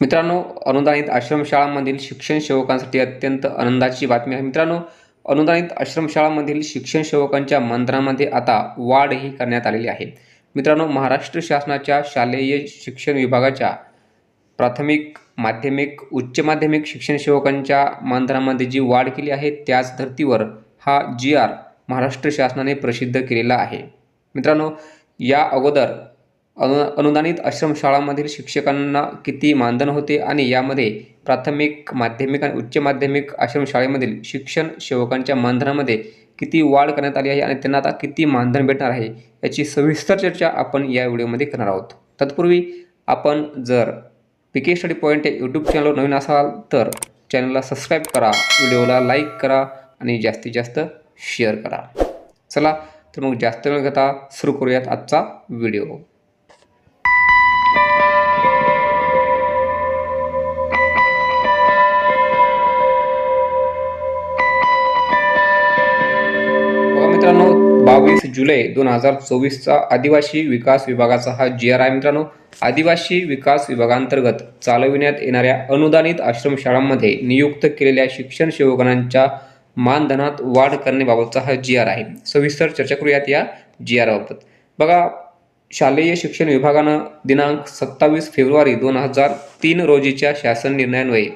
मित्रांनो अनुदानित आश्रमशाळांमधील शिक्षण सेवकांसाठी अत्यंत आनंदाची बातमी आहे. मित्रांनो अनुदानित आश्रमशाळांमधील शिक्षण सेवकांच्या मानधनामध्ये आता वाढही करण्यात आलेली आहे. मित्रांनो महाराष्ट्र शासनाच्या शालेय शिक्षण विभागाच्या प्राथमिक माध्यमिक उच्च माध्यमिक शिक्षण सेवकांच्या मानधनामध्ये जी वाढ केली आहे त्याच धर्तीवर हा जी आर महाराष्ट्र शासनाने प्रसिद्ध केलेला आहे. मित्रांनो या अगोदर अनु अनुदानित आश्रमशाळांमधील शिक्षकांना किती मानधन होते आणि यामध्ये प्राथमिक माध्यमिक आणि उच्च माध्यमिक आश्रमशाळेमधील शिक्षण सेवकांच्या मानधनामध्ये किती वाढ करण्यात आली आहे आणि त्यांना आता किती मानधन भेटणार आहे याची सविस्तर चर्चा आपण या व्हिडिओमध्ये करणार आहोत. तत्पूर्वी आपण जर पी के स्टडी पॉईंट या यूट्यूब चॅनलवर नवीन असाल तर चॅनलला सबस्क्राईब करा व्हिडिओला लाईक करा आणि जास्तीत जास्त शेअर करा. चला तर मग जास्त वेळ घेता सुरू करूयात आजचा व्हिडिओ. बावीस जुलै दोन हजार चोवीसचा आदिवासी विकास विभागाचा हा जी आर आहे मित्रांनो आदिवासी विकास विभागांतर्गत चालविण्यात येणाऱ्या अनुदानित आश्रमशाळांमध्ये नियुक्त केलेल्या शिक्षण सेवकांच्या मानधनात वाढ करण्याबाबतचा हा जी आर आहे सविस्तर चर्चा करूयात या जी आरबाबत बघा शालेय शिक्षण विभागानं दिनांक सत्तावीस फेब्रुवारी दोन हजार तीन रोजीच्या शासन निर्णयान्वये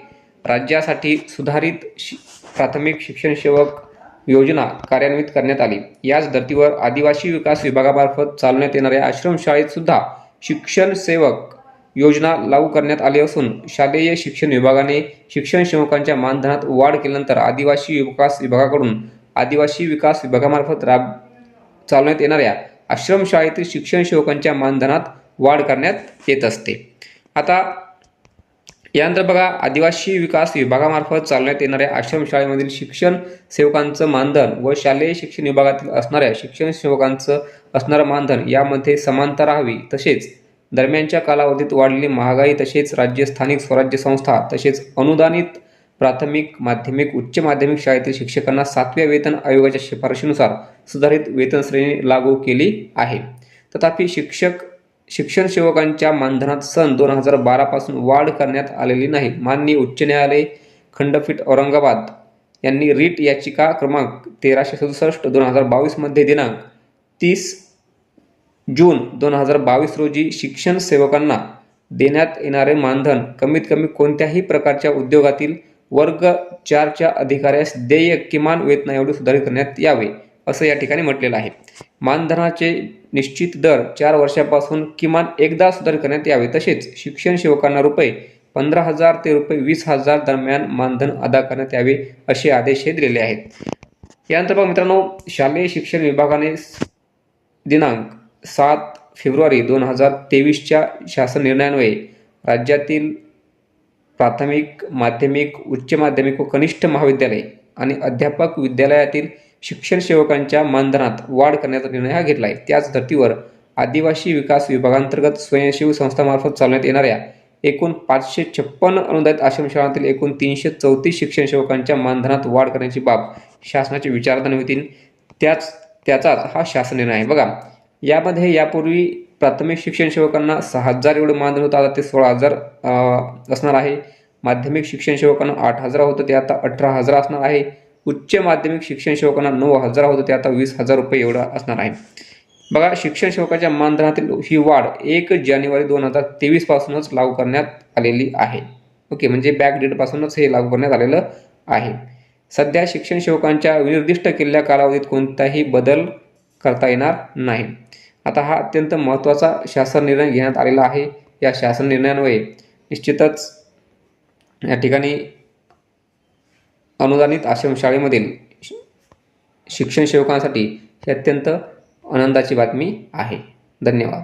राज्यासाठी सुधारित शि प्राथमिक शिक्षण सेवक योजना कार्यान्वित करण्यात आली. याच धर्तीवर आदिवासी विकास विभागामार्फत चालवण्यात येणाऱ्या आश्रमशाळेत सुद्धा शिक्षण सेवक योजना लागू करण्यात आली असून शालेय शिक्षण विभागाने शिक्षण सेवकांच्या मानधनात वाढ केल्यानंतर आदिवासी विकास विभागाकडून आदिवासी विकास विभागामार्फत राब चालवण्यात येणाऱ्या आश्रमशाळेतील शिक्षण सेवकांच्या मानधनात वाढ करण्यात येत असते. आता यानंतर बघा आदिवासी विकास विभागामार्फत चालवण्यात येणाऱ्या आश्रमशाळेमधील शिक्षण सेवकांचं मानधन व शालेय शिक्षण विभागातील असणाऱ्या शिक्षण सेवकांचं असणारं मानधन यामध्ये समानता राहावी. तसेच दरम्यानच्या कालावधीत वाढलेली महागाई तसेच राज्य स्थानिक स्वराज्य संस्था तसेच अनुदानित प्राथमिक माध्यमिक उच्च माध्यमिक शाळेतील शिक्षकांना सातव्या वेतन आयोगाच्या शिफारशीनुसार सुधारित वेतन श्रेणी लागू केली आहे. तथापि शिक्षक शिक्षण सेवकांच्या मानधनात सन दोन हजार बारापासून वाढ करण्यात आलेली नाही. माननीय उच्च न्यायालय खंडपीठ औरंगाबाद यांनी रीट याचिका क्रमांक तेराशे सदुसष्ट दोन हजार बावीसमध्ये दिनांक तीस जून दोन हजार बावीस रोजी शिक्षण सेवकांना देण्यात येणारे मानधन कमीत कमी कोणत्याही प्रकारच्या उद्योगातील वर्ग चारच्या अधिकाऱ्यास देय किमान वेतना एवढे सुधारित करण्यात यावे. असं या ठिकाणी म्हटलेलं आहे. मानधनाचे निश्चित दर चार वर्षापासून किमान एकदा सुधार करण्यात यावे तसेच शिक्षण सेवकांना रुपये पंधरा हजार ते रुपये वीस हजार दरम्यान मानधन अदा करण्यात यावे असे आदेश हे दिलेले आहेत. यानंतर बघा मित्रांनो शालेय शिक्षण विभागाने दिनांक सात फेब्रुवारी दोन हजार तेवीसच्या शासन निर्णयान्वये राज्यातील प्राथमिक माध्यमिक उच्च माध्यमिक व कनिष्ठ महाविद्यालय आणि अध्यापक विद्यालयातील शिक्षण सेवकांच्या मानधनात वाढ करण्याचा निर्णय हा घेतला आहे. त्याच धर्तीवर आदिवासी विकास विभागांतर्गत स्वयंसेवी संस्थामार्फत चालवण्यात येणाऱ्या एकूण पाचशे छप्पन्न अनुदानित आश्रमशाळांतील एकूण तीनशे चौतीस शिक्षण सेवकांच्या मानधनात वाढ करण्याची बाब शासनाची विचारधाने होती त्याच त्याचाच हा शासन निर्णय आहे. बघा यामध्ये यापूर्वी प्राथमिक शिक्षण सेवकांना सहा हजार एवढं मानधन होतं. आता ते सोळा हजार असणार आहे. माध्यमिक शिक्षण सेवकांना आठ हजार होतं. ते आता अठरा हजार असणार आहे. उच्च माध्यमिक शिक्षण सेवकांना नऊ हजार होतं ते आता वीस हजार रुपये एवढं असणार आहे. बघा शिक्षण सेवकाच्या मानधनातील ही वाढ एक जानेवारी दोन हजार तेवीस पासूनच लागू करण्यात आलेली आहे. ओके म्हणजे बॅक डेटपासूनच हे लागू करण्यात आलेलं आहे. सध्या शिक्षण सेवकांच्या निर्दिष्ट केलेल्या कालावधीत कोणताही बदल करता येणार नाही. आता हा अत्यंत महत्त्वाचा शासन निर्णय घेण्यात आलेला आहे. या शासन निर्णयान्वये निश्चितच या ठिकाणी अनुदानित आश्रमशाळेमधील शिक्षण सेवकांसाठी ही अत्यंत आनंदाची बातमी आहे. धन्यवाद.